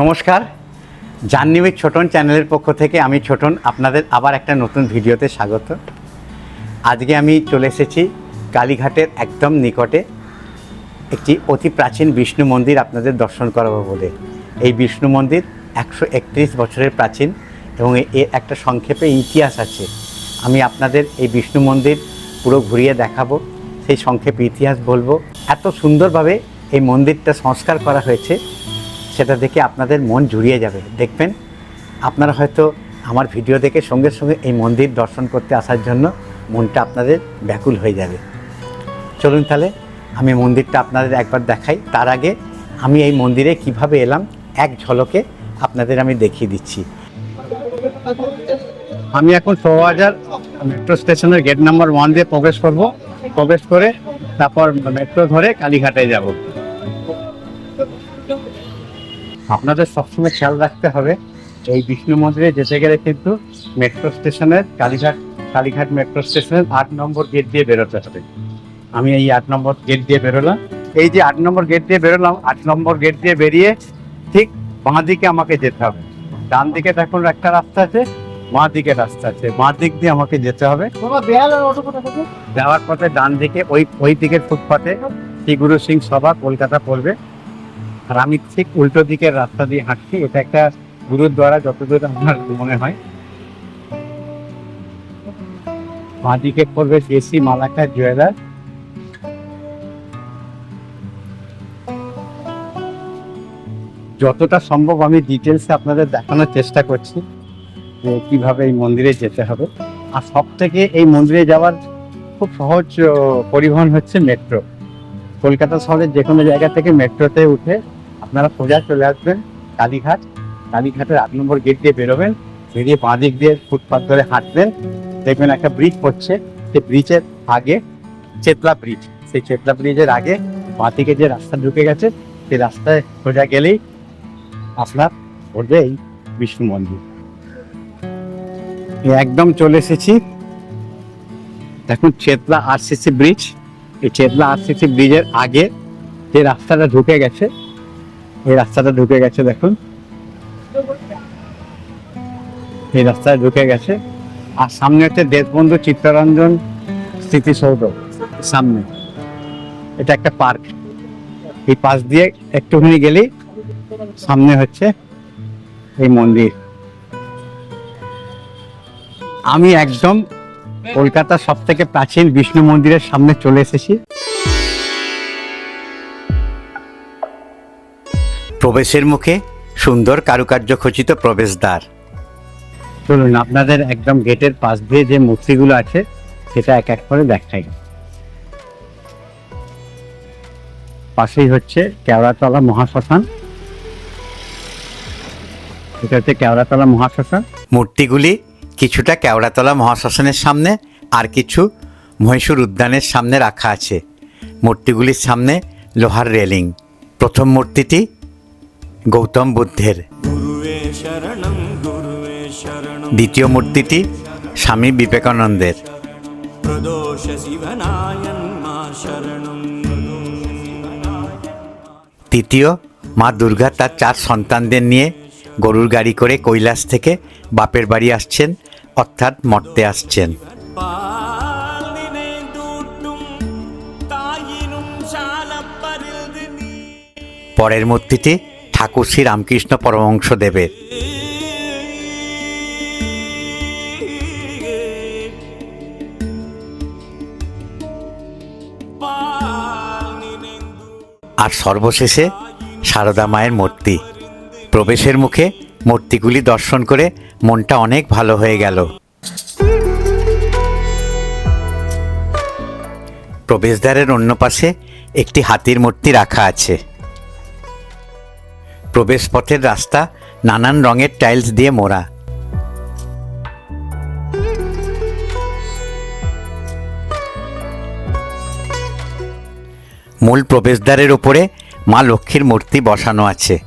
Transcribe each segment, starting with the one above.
নমস্কার। জাহ্নবী ছোটন চ্যানেলের পক্ষ থেকে আমি ছোটন আপনাদের আবার একটা নতুন ভিডিওতে স্বাগত। আজকে আমি চলে এসেছি কালীঘাটের একদম নিকটে একটি অতি প্রাচীন বিষ্ণু মন্দির আপনাদের দর্শন করাবো বলে। এই বিষ্ণু মন্দির একশো একত্রিশ বছরের প্রাচীন এবং এর একটা সংক্ষেপে ইতিহাস আছে। আমি আপনাদের এই বিষ্ণু মন্দির পুরো ঘুরিয়ে দেখাবো, সেই সংক্ষেপে ইতিহাস বলব। এত সুন্দরভাবে এই মন্দিরটা সংস্কার করা হয়েছে। সেটা দেখে আপনাদের মন জুড়িয়ে যাবে। দেখবেন, আপনারা হয়তো আমার ভিডিও দেখে সঙ্গে সঙ্গে এই মন্দির দর্শন করতে আসার জন্য মনটা আপনাদের ব্যাকুল হয়ে যাবে। চলুন তাহলে, আমি মন্দিরটা আপনাদের একবার দেখাই। তার আগে আমি এই মন্দিরে কীভাবে এলাম, এক ঝলকে আপনাদের আমি দেখিয়ে দিচ্ছি। আমি এখন শোভাবাজার মেট্রো স্টেশনের গেট নাম্বার ওয়ান দিয়ে প্রবেশ করব। প্রবেশ করে তারপর মেট্রো ধরে কালীঘাটে যাব। আপনাদের সবসময় খেয়াল রাখতে হবে এই বিষ্ণু মন্দিরে যেতে গেলে কিন্তু মেট্রো স্টেশনের কালীঘাট কালীঘাট মেট্রো স্টেশনের আট নম্বর গেট দিয়ে বেরোতে হবে। আমি এই আট নম্বর গেট দিয়ে বেরোলাম। এই যে আট নম্বর গেট দিয়ে বেরোলাম আট নম্বর গেট দিয়ে বেরিয়ে ঠিক বাঁ দিকে আমাকে যেতে হবে। ডান দিকে দেখুন একটা রাস্তা আছে বাঁ দিকে রাস্তা আছে। বাঁ দিক দিয়ে আমাকে যেতে হবে। যাওয়ার পথে ডান দিকে ওই ওই দিকের ফুটপাতে শ্রী গুরু সিং সভা কলকাতা পড়বে। আর আমি ঠিক উল্টো দিকের রাস্তা দিয়ে হাঁটছি, এটা একটা গুরুদ্বারা যতদূর আমার মনে হয়। বাঁ দিকে পড়বে দেশি মালাকা জুয়েলার। যতটা সম্ভব আমি ডিটেলসে আপনাদের দেখানোর চেষ্টা করছি, যে কীভাবে এই মন্দিরে যেতে হবে। আর সব থেকে এই মন্দিরে যাওয়ার খুব সহজ পরিবহন হচ্ছে মেট্রো কলকাতা শহরের যে কোনো জায়গা থেকে মেট্রোতে উঠে আপনারা সোজা চলে আসবেন কালীঘাট। কালীঘাটের আট নম্বর গেট দিয়ে বেরোবেন। বেরিয়ে বাঁ দিক দিয়ে ফুটপাথ ধরে হাঁটবেন। দেখবেন একটা ব্রিজ পড়ছে। সেই ব্রিজের আগে চেতলা ব্রিজ সেই চেতলা ব্রিজের আগে বাঁ দিকে যে রাস্তা ঢুকে গেছে, সেই রাস্তায় সোজা গেলেই আপনার পড়বে এই বিষ্ণু মন্দির। একদম চলে এসেছি। দেখুন চেতলা আর আরসিসি ব্রিজ এই চেতলা আরসিসি ব্রিজের আগে যে রাস্তাটা ঢুকে গেছে এই রাস্তাটা ঢুকে গেছে, দেখুন। এই রাস্তায় ঢুকে গেছে। আর সামনে হচ্ছে দেশবন্ধু চিত্তরঞ্জন স্মৃতিসৌধ, সামনে। এটা একটা পার্ক। এই পাশ দিয়ে একটুখানি গেলেই সামনে হচ্ছে এই মন্দির। আমি একদম কলকাতার সব থেকে প্রাচীন বিষ্ণু মন্দিরের সামনে চলে এসেছি। প্রবেশের মুখে সুন্দর কারুকার্য খচিত প্রবেশদ্বার। চলুন, আপনাদের একদম গেটের পাশ দিয়ে যে মূর্তিগুলো আছে, সেটা এক এক করে দেখাই। পাশেই হচ্ছে কেওড়াতলা মহাশ্মশান। এটা হচ্ছে কেওড়াতলা মহাশ্মশান। মূর্তিগুলি কিছুটা কেওড়াতলা মহাশ্মশানের সামনে আর কিছু মহীশূর উদ্যানের সামনে রাখা আছে। মূর্তিগুলির সামনে লোহার রেলিং। প্রথম মূর্তিটি গৌতম বুদ্ধের। দ্বিতীয় মূর্তিটি স্বামী বিবেকানন্দের। তৃতীয়, মা দুর্গা তার চার সন্তানদের নিয়ে গরুর গাড়ি করে কৈলাস থেকে বাপের বাড়ি আসছেন, অর্থাৎ মর্তে আসছেন। পরের মূর্তিটি ঠাকুর শ্রী রামকৃষ্ণ পরমহংস দেবের আর সর্বশেষে সারদা মায়ের মূর্তি। প্রবেশের মুখে মূর্তিগুলি দর্শন করে মনটা অনেক ভালো হয়ে গেল। প্রবেশদ্বারের অন্য পাশে একটি হাতির মূর্তি রাখা আছে। প্রবেশপথের রাস্তা নানান রঙের টাইলস দিয়ে মোড়া। মূল প্রবেশদ্বারের উপরে মা লক্ষ্মীর মূর্তি বসানো আছে।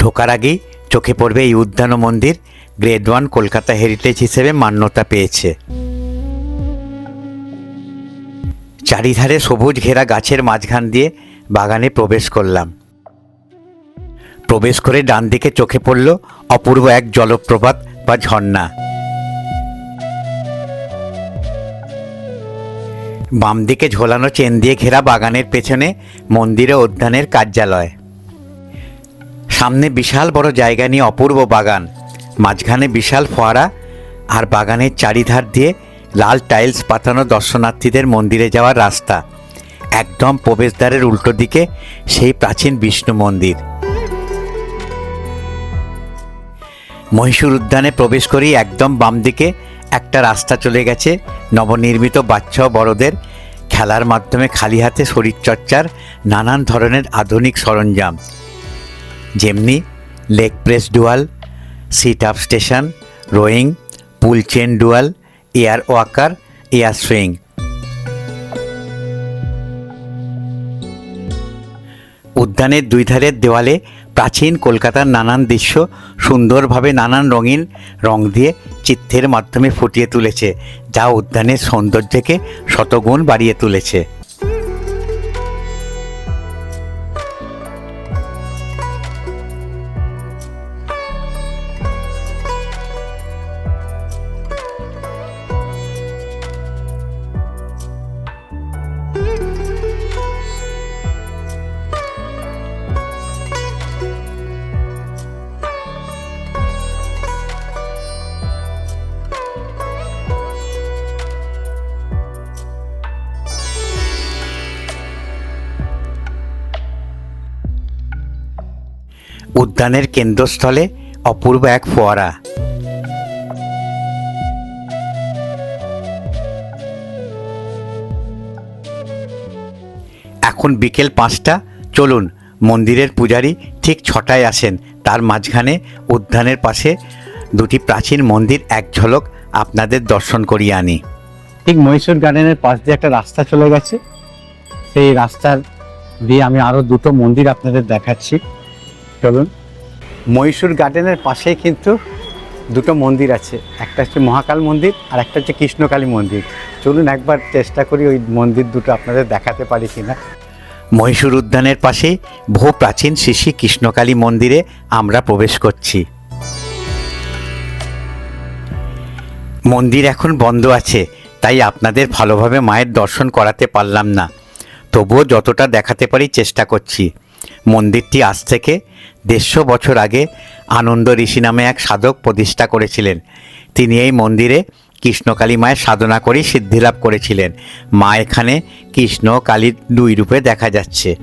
ঢোকার আগেই চোখে পড়বে এই উদ্যান মন্দির, গ্রেড ওয়ান কলকাতা হেরিটেজ হিসেবে মান্যতা পেয়েছে। চারিধারে সবুজ ঘেরা গাছের মাঝখান দিয়ে বাগানে প্রবেশ করলাম। প্রবেশ করে ডান দিকে চোখে পড়ল অপূর্ব এক জলপ্রপাত বা ঝর্ণা। বাম দিকে ঝোলানো চেন দিয়ে ঘেরা বাগানের পেছনে মন্দির ও উদ্যানের কার্যালয়। সামনে বিশাল বড় জায়গা নিয়ে অপূর্ব বাগান, মাঝখানে বিশাল ফোয়ারা আর বাগানের চারিধার দিয়ে লাল টাইলস পাতানো দর্শনার্থীদের মন্দিরে যাওয়ার রাস্তা, একদম প্রবেশদ্বারের উল্টো দিকে সেই প্রাচীন বিষ্ণু মন্দির। মহীশূর উদ্যানে প্রবেশ করেই একদম বাম দিকে একটা রাস্তা চলে গেছে। নবনির্মিত বাচ্চা বড়দের খেলার মাধ্যমে খালি হাতে শরীরচর্চার নানান ধরনের আধুনিক সরঞ্জাম। যেমনি leg press dual, sit up station, rowing, pull chain dual, air walker, air swing. উদ্যানের দুই ধারের দেওয়ালে প্রাচীন কলকাতার নানান দৃশ্য সুন্দরভাবে নানান রঙিন রং দিয়ে চিত্রের মাধ্যমে ফুটিয়ে তুলেছে, যা উদ্যানের সৌন্দর্যকে শতগুণ বাড়িয়ে তুলেছে। উদ্যানের কেন্দ্রস্থলে অপূর্ব এক ফোয়ারা। এখন বিকেল পাঁচটা, চলুন, মন্দিরের পূজারি ঠিক ছটায় আসেন। তার মাঝখানে উদ্যানের পাশে দুটি প্রাচীন মন্দির, এক ঝলক আপনাদের দর্শন করিয়ে আনি। ঠিক মহীশূর গার্ডেনের পাশ দিয়ে একটা রাস্তা চলে গেছে। সেই রাস্তার দিয়ে আমি আরও দুটো মন্দির আপনাদের দেখাচ্ছি। চলুন। মহীশূর গার্ডেনের পাশেই কিন্তু দুটো মন্দির আছে। একটা হচ্ছে মহাকাল মন্দির আর একটা হচ্ছে কৃষ্ণকালী মন্দির। চলুন একবার চেষ্টা করি ওই মন্দির দুটো আপনাদের দেখাতে পারি কিনা। মহীশূর উদ্যানের পাশে বহু প্রাচীন শিশি কৃষ্ণকালী মন্দিরে আমরা প্রবেশ করছি। মন্দির এখন বন্ধ আছে, তাই আপনাদের ভালোভাবে মায়ের দর্শন করাতে পারলাম না। তবুও যতটা দেখাতে পারি চেষ্টা করছি। মন্দিরটি আজ থেকে দেড়শো বছর আগে আনন্দ ঋষি নামে এক সাধক প্রতিষ্ঠা করেছিলেন। তিনি এই মন্দিরে কৃষ্ণকালী মায়ের সাধনা করেই সিদ্ধিলাভ করেছিলেন। মা এখানে কৃষ্ণ কালীর দুই রূপে দেখা যাচ্ছে।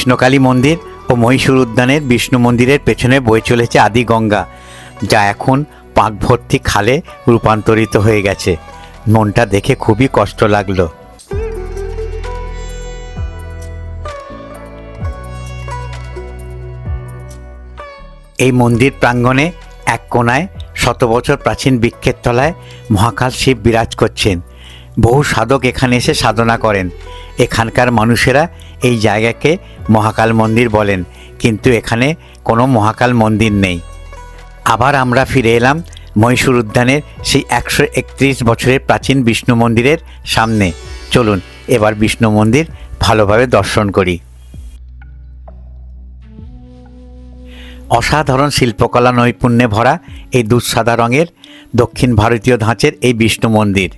কৃষ্ণকালী মন্দির ও মহীশূর উদ্যানের বিষ্ণু মন্দিরের পেছনে বয়ে চলেছে আদি গঙ্গা, যা এখন পাক ভর্তি খালে রূপান্তরিত হয়ে গেছে। মনটা দেখে খুবই কষ্ট লাগল। এই মন্দির প্রাঙ্গণে এক কোনায় শত বছর প্রাচীন বৃক্ষের তলায় মহাকাল শিব বিরাজ করছেন। বহু সাধক এখানে এসে সাধনা করেন। এখানকার মানুষেরা এই জায়গাকে মহাকাল মন্দির বলেন, কিন্তু এখানে কোনো মহাকাল মন্দির নেই। আবার আমরা ফিরে এলাম মহীশূর উদ্যানের সেই একশো একত্রিশ বছরের প্রাচীন বিষ্ণু মন্দিরের সামনে। চলুন এবার বিষ্ণু মন্দির ভালোভাবে দর্শন করি। অসাধারণ শিল্পকলা নৈপুণ্যে ভরা এই দুঃসাদা রঙের দক্ষিণ ভারতীয় ধাঁচের এই বিষ্ণু মন্দির।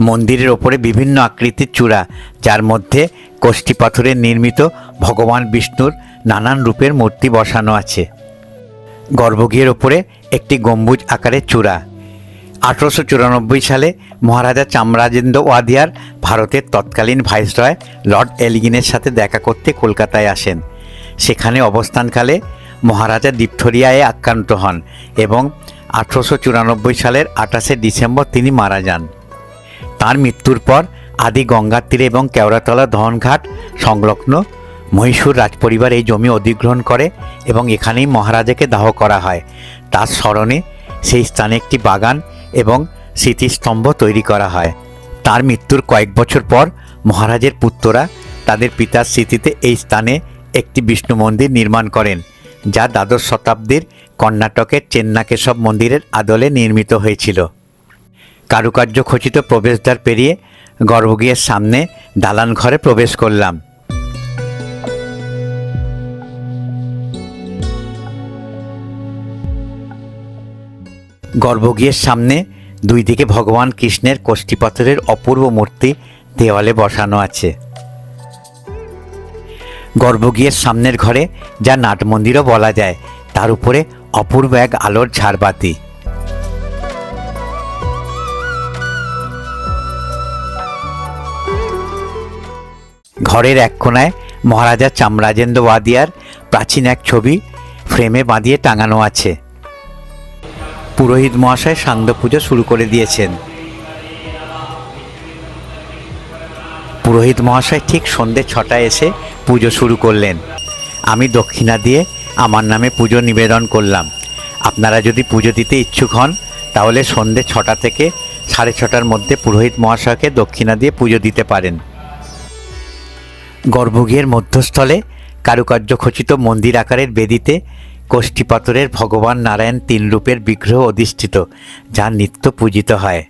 মন্দিরের ওপরে বিভিন্ন আকৃতির চূড়া, যার মধ্যে কোষ্ঠী পাথরের নির্মিত ভগবান বিষ্ণুর নানান রূপের মূর্তি বসানো আছে। গর্ভগৃহের ওপরে একটি গম্বুজ আকারের চূড়া। আঠারোশো চুরানব্বই সালে মহারাজা চামরাজেন্দ্র ওয়াদিয়ার ভারতের তৎকালীন ভাইসরয় লর্ড এলিগিনের সাথে দেখা করতে কলকাতায় আসেন। সেখানে অবস্থানকালে মহারাজা ডিপথোরিয়ায় আক্রান্ত হন এবং আঠারোশো চুরানব্বই সালের আঠাশে ডিসেম্বর তিনি মারা যান। তার মৃত্যুর পর আদি গঙ্গার তীরে এবং কেওড়াতলা ধনঘাট সংলগ্ন মহীশূর রাজপরিবার এই জমি অধিগ্রহণ করে এবং এখানেই মহারাজাকে দাহ করা হয়। তার স্মরণে সেই স্থানে একটি বাগান এবং স্মৃতিস্তম্ভ তৈরি করা হয়। তার মৃত্যুর কয়েক বছর পর মহারাজের পুত্ররা তাদের পিতার স্মৃতিতে এই স্থানে একটি বিষ্ণু মন্দির নির্মাণ করেন, যা দ্বাদশ শতাব্দীর কর্ণাটকের চেন্নাকেশব মন্দিরের আদলে নির্মিত হয়েছিল। কারুকার্য খচিত প্রবেশদ্বার পেরিয়ে গর্ভগৃহের সামনে দালান ঘরে প্রবেশ করলাম। গর্ভগৃহের সামনে দুই দিকে ভগবান কৃষ্ণের কোষ্ঠীপাথরের অপূর্ব মূর্তি দেওয়ালে বসানো আছে। গর্ভগৃহের সামনের ঘরে যা নাট মন্দিরও বলা যায়, তার উপরে অপূর্ব এক আলোর ঝাড়বাতি। ঘরের এক কোনায় মহারাজা চামরাজেন্দ্র ওয়াদিয়ার প্রাচীন এক ছবি ফ্রেমে বাঁধিয়ে টাঙানো আছে। পুরোহিত মহাশয় সান্ধ্য পুজো শুরু করে দিয়েছেন। পুরোহিত মহাশয় ঠিক সন্ধে ছটায় এসে পুজো শুরু করলেন। আমি দক্ষিণা দিয়ে আমার নামে পুজো নিবেদন করলাম। আপনারা যদি পুজো দিতে ইচ্ছুক হন, তাহলে সন্ধে ছটা থেকে সাড়ে ছটার মধ্যে পুরোহিত মহাশয়কে দক্ষিণা দিয়ে পুজো দিতে পারেন। গর্ভগৃহের মধ্যস্থলে কারুকার্য খচিত মন্দির আকারের বেদিতে কোষ্ঠীপাথরের ভগবান নারায়ণ তিন রূপের বিগ্রহ অধিষ্ঠিত, যা নিত্য পূজিত হয়।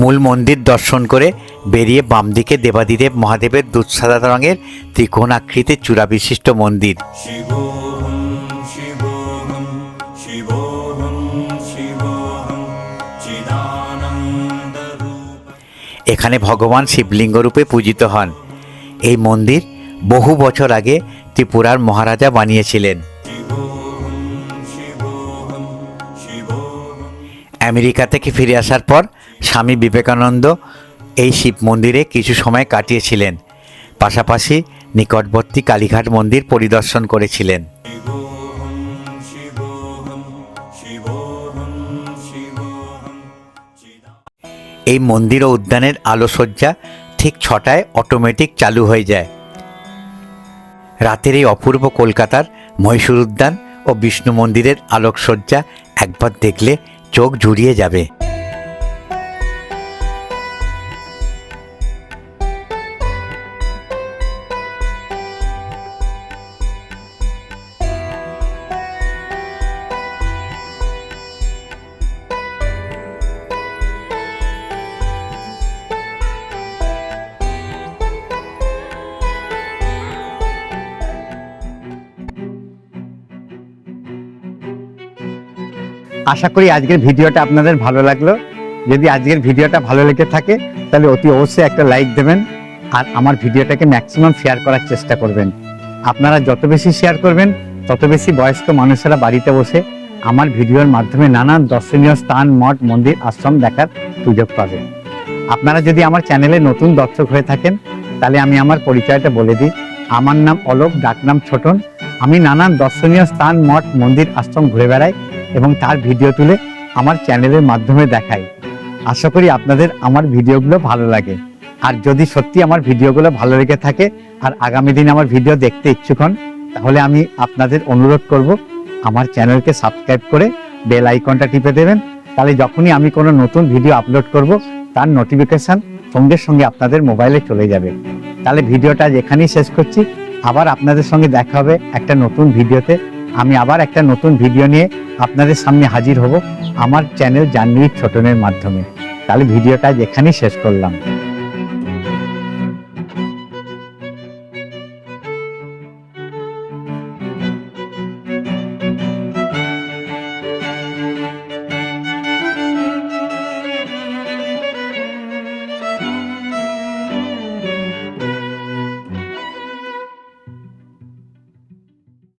মূল মন্দির দর্শন করে বেরিয়ে বাম দিকে দেবাদিদেব মহাদেবের দুধ সাদা রঙের ত্রিকোণাকৃতির চূড়া বিশিষ্ট মন্দির এখানে ভগবান শিবলিঙ্গ রূপে পূজিত হন। এই মন্দির বহু বছর আগে ত্রিপুরার মহারাজা বানিয়েছিলেন। আমেরিকা থেকে ফিরে আসার পর স্বামী বিবেকানন্দ এই শিব মন্দিরে কিছু সময় কাটিয়েছিলেন। পাশাপাশি নিকটবর্তী কালীঘাট মন্দির পরিদর্শন করেছিলেন। এই মন্দির ও উদ্যানের আলোসজ্জা ঠিক ছটায় অটোমেটিক চালু হয়ে যায়। রাতের এই অপূর্ব কলকাতার মহীশূর উদ্যান ও বিষ্ণু মন্দিরের আলোকসজ্জা একবার দেখলে চোখ জুড়িয়ে যাবে। আশা করি আজকের ভিডিওটা আপনাদের ভালো লাগল। যদি আজকের ভিডিওটা ভালো লেগে থাকে, তাহলে অতি অবশ্যই একটা লাইক দেবেন আর আমার ভিডিওটাকে ম্যাক্সিমাম শেয়ার করার চেষ্টা করবেন। আপনারা যত বেশি শেয়ার করবেন, তত বেশি বয়স্ক মানুষেরা বাড়িতে বসে আমার ভিডিওর মাধ্যমে নানান দর্শনীয় স্থান, মঠ, মন্দির, আশ্রম দেখার সুযোগ পাবেন আপনারা যদি আমার চ্যানেলে নতুন দর্শক হয়ে থাকেন, তাহলে আমি আমার পরিচয়টা বলে দিই। আমার নাম অলোক, ডাকনাম ছোটন। আমি নানান দর্শনীয় স্থান, মঠ, মন্দির, আশ্রম ঘুরে বেড়াই। এবং তার ভিডিও তুলে আমার চ্যানেলের মাধ্যমে দেখাই। আশা করি আপনাদের আমার ভিডিওগুলো ভালো লাগে। আর যদি সত্যি আমার ভিডিওগুলো ভালো লেগে থাকে আর আগামী দিন আমার ভিডিও দেখতে ইচ্ছুক হন, তাহলে আমি আপনাদের অনুরোধ করব আমার চ্যানেলকে সাবস্ক্রাইব করে বেল আইকনটা টিপে দেবেন। তাহলে যখনই আমি কোনো নতুন ভিডিও আপলোড করব, তার নোটিফিকেশন সঙ্গে সঙ্গে আপনাদের মোবাইলে চলে যাবে। তাহলে ভিডিওটা আজ এখানেই শেষ করছি। আবার আপনাদের সঙ্গে দেখা হবে একটা নতুন ভিডিওতে। আমি আবার একটা নতুন ভিডিও নিয়ে আপনাদের সামনে হাজির হব আমার চ্যানেল জাহ্নবী ছোটনের মাধ্যমে। তাহলে ভিডিওটা এখানেই শেষ করলাম।